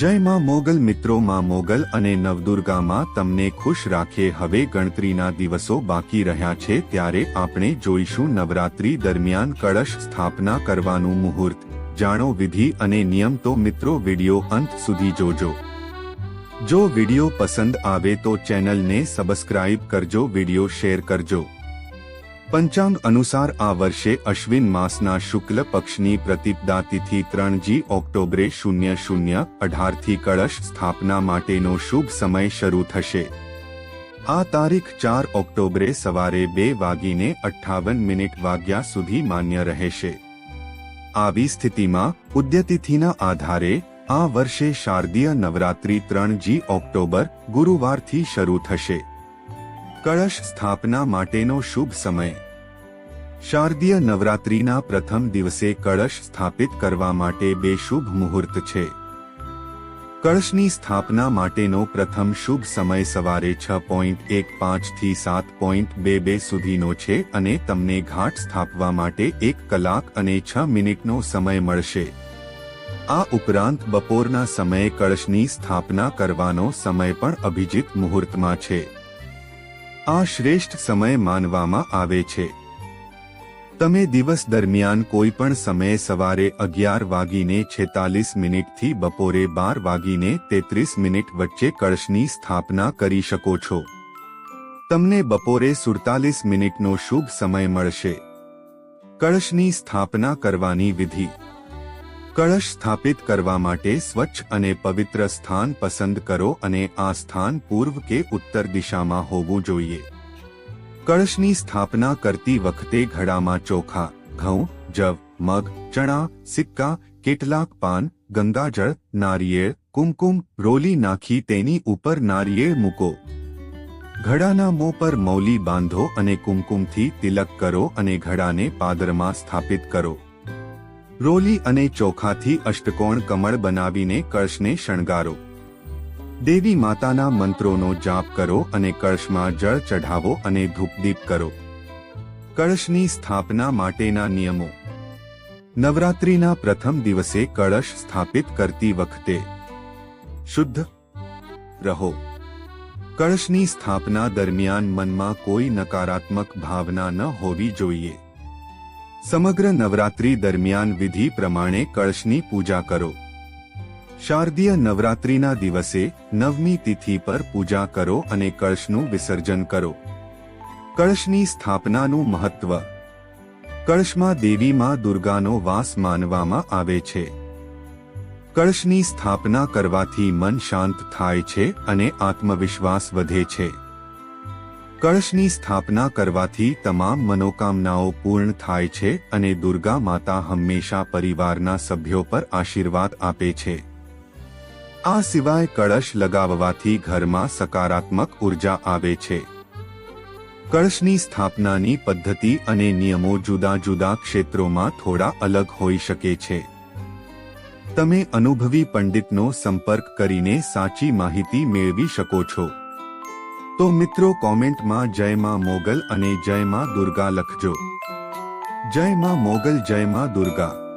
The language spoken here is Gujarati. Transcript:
જય માં મોગલ મિત્રો માં મોગલ અને નવદુર્ગામાં તમને ખુશ રાખે હવે ગણતરીના દિવસો બાકી રહ્યા છે ત્યારે આપણે જોઈશું નવરાત્રી દરમિયાન કળશ સ્થાપના કરવાનું મુહૂર્ત. જાણો વિધિ અને નિયમ તો મિત્રો વિડિયો અંત સુધી જોજો. જો વિડિયો પસંદ આવે તો ચેનલને સબસ્ક્રાઇબ કરજો, વિડિયો શેર કરજો. પંચાંગ અનુસાર આ વર્ષે અશ્વિન માસના શુક્લ પક્ષની પ્રતિપદા તિથિ ત્રણજી ઓક્ટોબરે શૂન્ય શૂન્ય અઢારથી કળશ સ્થાપના માટેનો શુભ સમય શરૂ થશે. આ તારીખ ચાર ઓક્ટોબરે સવારે બે વાગીને અઠ્ઠાવન મિનિટ વાગ્યા સુધી માન્ય રહેશે. આવી સ્થિતિમાં ઉદ્યતિથિના આધારે આ વર્ષે શારદીય નવરાત્રી ત્રણજી ઓક્ટોબર ગુરુવારથી શરૂ થશે. કળશ સ્થાપના માટેનો શુભ સમય શારદીય નવરાત્રીના પ્રથમ દિવસે કળશ સ્થાપિત કરવા માટે બે શુભ મુહૂર્ત છે. કળશની સ્થાપના માટેનો પ્રથમ શુભ સમય સવારે છ પોઈન્ટ એક પાંચથી સાત પોઈન્ટ બે બે સુધીનો છે અને તમને ઘાટ સ્થાપવા માટે એક કલાક અને છ મિનિટનો સમય મળશે. આ ઉપરાંત બપોરના સમયે કળશની સ્થાપના કરવાનો સમય પણ અભિજીત મુહૂર્તમાં છે. આ શ્રેષ્ઠ સમય માનવામાં આવે છે. તમે દિવસ દરમિયાન કોઈ પણ સમયે સવારે અગિયાર વાગીને છેતાલીસ મિનિટથી બપોરે બાર વાગીને તેત્રીસ મિનિટ વચ્ચે કળશની સ્થાપના કરી શકો છો. તમને બપોરે સુડતાલીસ મિનિટનો શુભ સમય મળશે. કળશની સ્થાપના કરવાની વિધિ. કળશ સ્થાપિત કરવા માટે સ્વચ્છ અને પવિત્ર સ્થાન પસંદ કરો અને આ સ્થાન પૂર્વ કે ઉત્તર દિશામાં હોવું જોઈએ. કળશની સ્થાપના કરતી વખતે ઘડામાં ચોખા, ઘઉં, જવ, મગ, ચણા, સિક્કા, કેટલાક પાન, ગંગાજળ, નારિયેળ, કુમકુમ, રોલી નાખી તેની ઉપર નારિયેળ મૂકો. ઘડાના મોં પર મૌલી બાંધો અને કુમકુમથી તિલક કરો અને ઘડાને પાદરમાં સ્થાપિત કરો. રોલી અને ચોખાથી અષ્ટકોણ કમળ બનાવીને કળશને શણગારો. દેવી માતાના મંત્રોનો જાપ કરો અને કળશમાં જળ ચઢાવો અને ધૂપદીપ કરો. કળશની સ્થાપના માટેના નિયમો. નવરાત્રીના પ્રથમ દિવસે કળશ સ્થાપિત કરતી વખતે શુદ્ધ રહો. કળશની સ્થાપના દરમિયાન મનમાં કોઈ નકારાત્મક ભાવના ન હોવી જોઈએ. સમગ્ર નવરાત્રી દરમિયાન વિધિ પ્રમાણે કળશની પૂજા કરો. શારદીય નવરાત્રિના દિવસે નવમી તિથિ પર પૂજા કરો અને કળશનું વિસર્જન કરો. કળશની સ્થાપનાનું મહત્વ. કળશમાં દેવી માં દુર્ગાનો વાસ માનવામાં આવે છે. કળશની સ્થાપના કરવાથી મન શાંત થાય છે અને આત્મવિશ્વાસ વધે છે. કળશની સ્થાપના કરવાથી તમામ મનોકામનાઓ પૂર્ણ થાય છે અને દુર્ગા માતા હંમેશા પરિવારના સભ્યો પર આશીર્વાદ આપે છે. આ સિવાય કળશ લગાવવાથી ઘરમાં સકારાત્મક ઊર્જા આવે છે. કળશની સ્થાપનાની પદ્ધતિ અને નિયમો જુદા જુદા ક્ષેત્રોમાં થોડા અલગ હોઈ શકે છે. તમે અનુભવી પંડિતનો સંપર્ક કરીને સાચી માહિતી મેળવી શકો છો. તો મિત્રો કોમેન્ટમાં જય માં મોગલ અને જય માં દુર્ગા લખજો. જય માં મોગલ જય માં દુર્ગા.